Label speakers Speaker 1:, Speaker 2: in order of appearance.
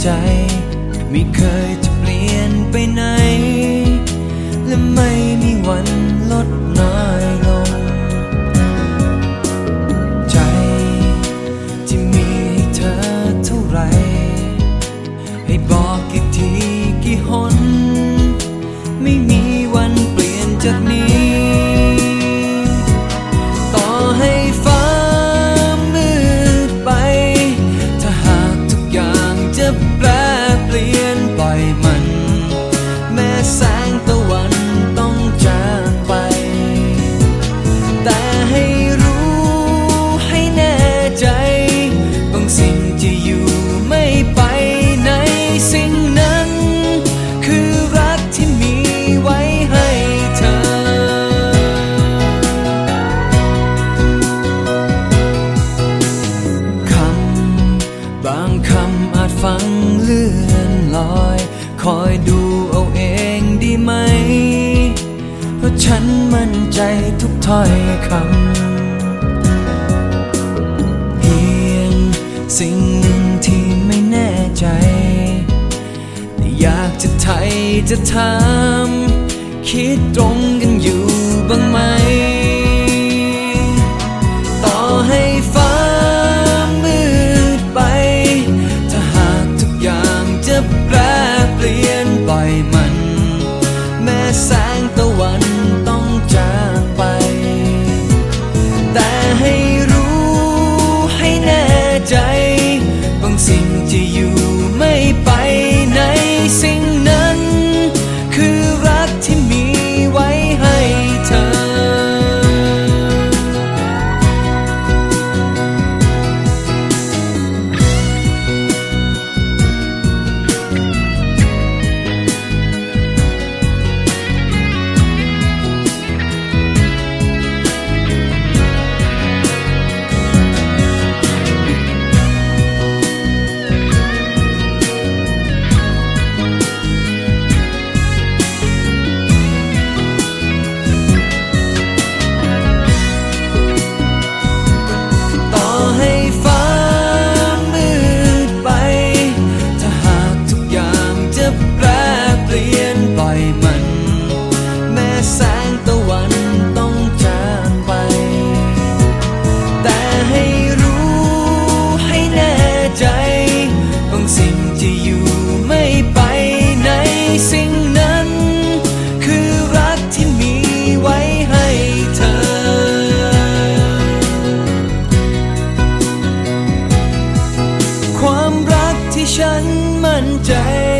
Speaker 1: ไม่เคยจะเปลี่ยนไปไหน และไม่มีวันลดน้อยลง ใจที่มีให้เธอเท่าไร ให้บอกกี่ทีกี่หน ไม่มีวันเปลี่ยนจากนี้าจฟังเลื่อนลอย คอยดูเอาเองดีไหม เพราะฉันมั่นใจทุกถ้อยคำ เพียงสิ่งหนึ่งที่ไม่แน่ใจแต่อยากจะไทยจะถาม คิดตรงกันอยู่บ้างไหม แสงตะวันต้องจางไป แต่ให้รู้ให้แน่ใจ ฉันมั่นใจ